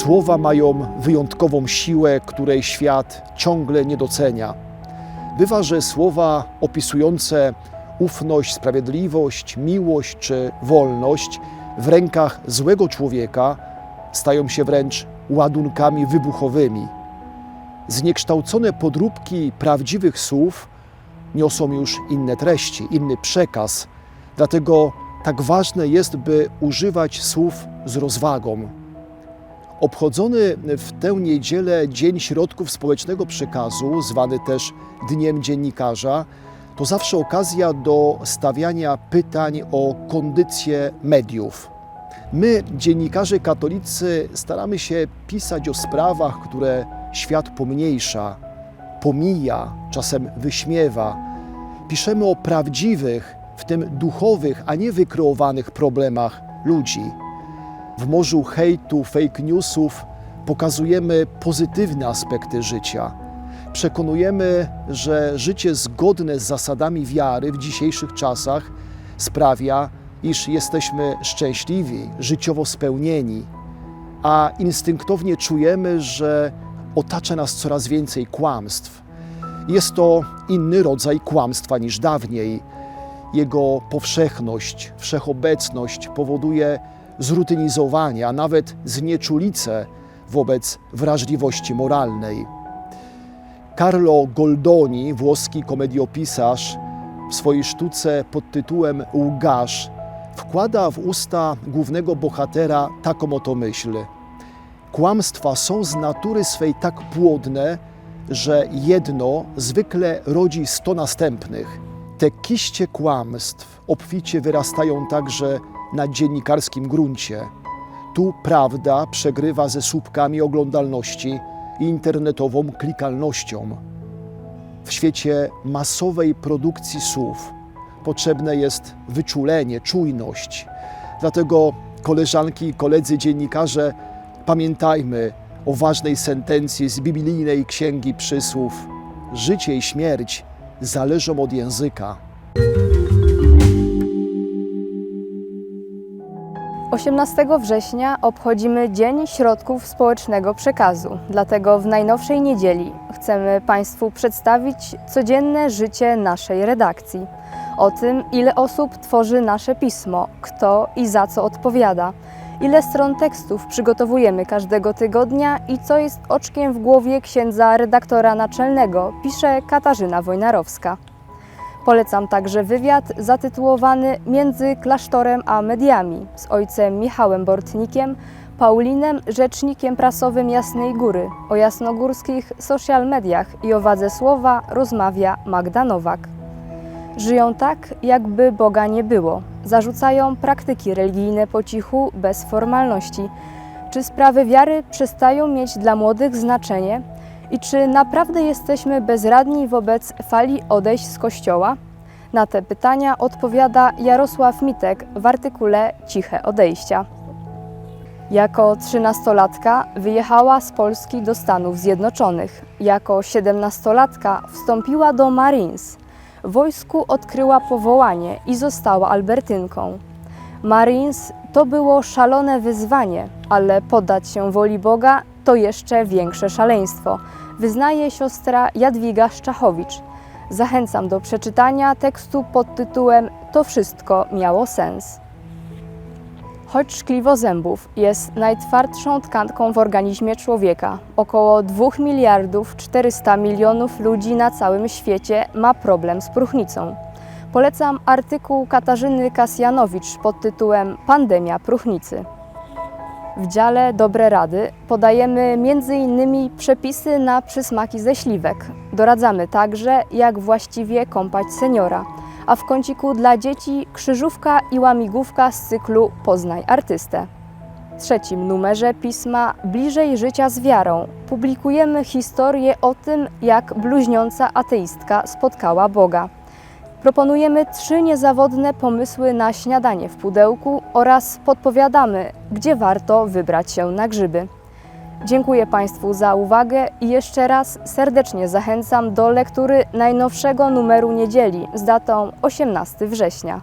Słowa mają wyjątkową siłę, której świat ciągle nie docenia. Bywa, że słowa opisujące ufność, sprawiedliwość, miłość czy wolność w rękach złego człowieka stają się wręcz ładunkami wybuchowymi. Zniekształcone podróbki prawdziwych słów niosą już inne treści, inny przekaz. Dlatego tak ważne jest, by używać słów z rozwagą. Obchodzony w tę niedzielę Dzień Środków Społecznego Przekazu, zwany też Dniem Dziennikarza, to zawsze okazja do stawiania pytań o kondycję mediów. My, dziennikarze katolicy, staramy się pisać o sprawach, które świat pomniejsza, pomija, czasem wyśmiewa. Piszemy o prawdziwych, w tym duchowych, a nie wykreowanych problemach ludzi. W morzu hejtu, fake newsów pokazujemy pozytywne aspekty życia. Przekonujemy, że życie zgodne z zasadami wiary w dzisiejszych czasach sprawia, iż jesteśmy szczęśliwi, życiowo spełnieni, a instynktownie czujemy, że otacza nas coraz więcej kłamstw. Jest to inny rodzaj kłamstwa niż dawniej. Jego powszechność, wszechobecność powoduje zrutynizowanie, a nawet znieczulicę wobec wrażliwości moralnej. Carlo Goldoni, włoski komediopisarz, w swojej sztuce pod tytułem Łgarz wkłada w usta głównego bohatera taką oto myśl. Kłamstwa są z natury swej tak płodne, że jedno zwykle rodzi sto następnych. Te kiście kłamstw obficie wyrastają także na dziennikarskim gruncie. Tu prawda przegrywa ze słupkami oglądalności i internetową klikalnością. W świecie masowej produkcji słów potrzebne jest wyczulenie, czujność. Dlatego, koleżanki i koledzy dziennikarze, pamiętajmy o ważnej sentencji z biblijnej księgi przysłów: Życie i śmierć zależą od języka. 18 września obchodzimy Dzień Środków Społecznego Przekazu. Dlatego w najnowszej niedzieli chcemy Państwu przedstawić codzienne życie naszej redakcji. O tym, ile osób tworzy nasze pismo, kto i za co odpowiada, ile stron tekstów przygotowujemy każdego tygodnia i co jest oczkiem w głowie księdza redaktora naczelnego, pisze Katarzyna Wojnarowska. Polecam także wywiad zatytułowany Między klasztorem a mediami z ojcem Michałem Bortnikiem, Paulinem, rzecznikiem prasowym Jasnej Góry. O jasnogórskich social mediach i o wadze słowa rozmawia Magda Nowak. Żyją tak, jakby Boga nie było. Zarzucają praktyki religijne po cichu, bez formalności. Czy sprawy wiary przestają mieć dla młodych znaczenie? I czy naprawdę jesteśmy bezradni wobec fali odejść z Kościoła? Na te pytania odpowiada Jarosław Mitek w artykule Ciche odejścia. Jako trzynastolatka wyjechała z Polski do Stanów Zjednoczonych. Jako siedemnastolatka wstąpiła do Marines. W wojsku odkryła powołanie i została Albertynką. Marines to było szalone wyzwanie, ale poddać się woli Boga to jeszcze większe szaleństwo, wyznaje siostra Jadwiga Szczachowicz. Zachęcam do przeczytania tekstu pod tytułem To wszystko miało sens. Choć szkliwo zębów jest najtwardszą tkanką w organizmie człowieka, około 2 miliardów 400 milionów ludzi na całym świecie ma problem z próchnicą. Polecam artykuł Katarzyny Kasjanowicz pod tytułem Pandemia próchnicy. W dziale Dobre Rady podajemy m.in. przepisy na przysmaki ze śliwek. Doradzamy także, jak właściwie kąpać seniora. A w kąciku dla dzieci krzyżówka i łamigłówka z cyklu Poznaj artystę. W trzecim numerze pisma Bliżej życia z wiarą publikujemy historię o tym, jak bluźniąca ateistka spotkała Boga. Proponujemy trzy niezawodne pomysły na śniadanie w pudełku oraz podpowiadamy, gdzie warto wybrać się na grzyby. Dziękuję Państwu za uwagę i jeszcze raz serdecznie zachęcam do lektury najnowszego numeru niedzieli z datą 18 września.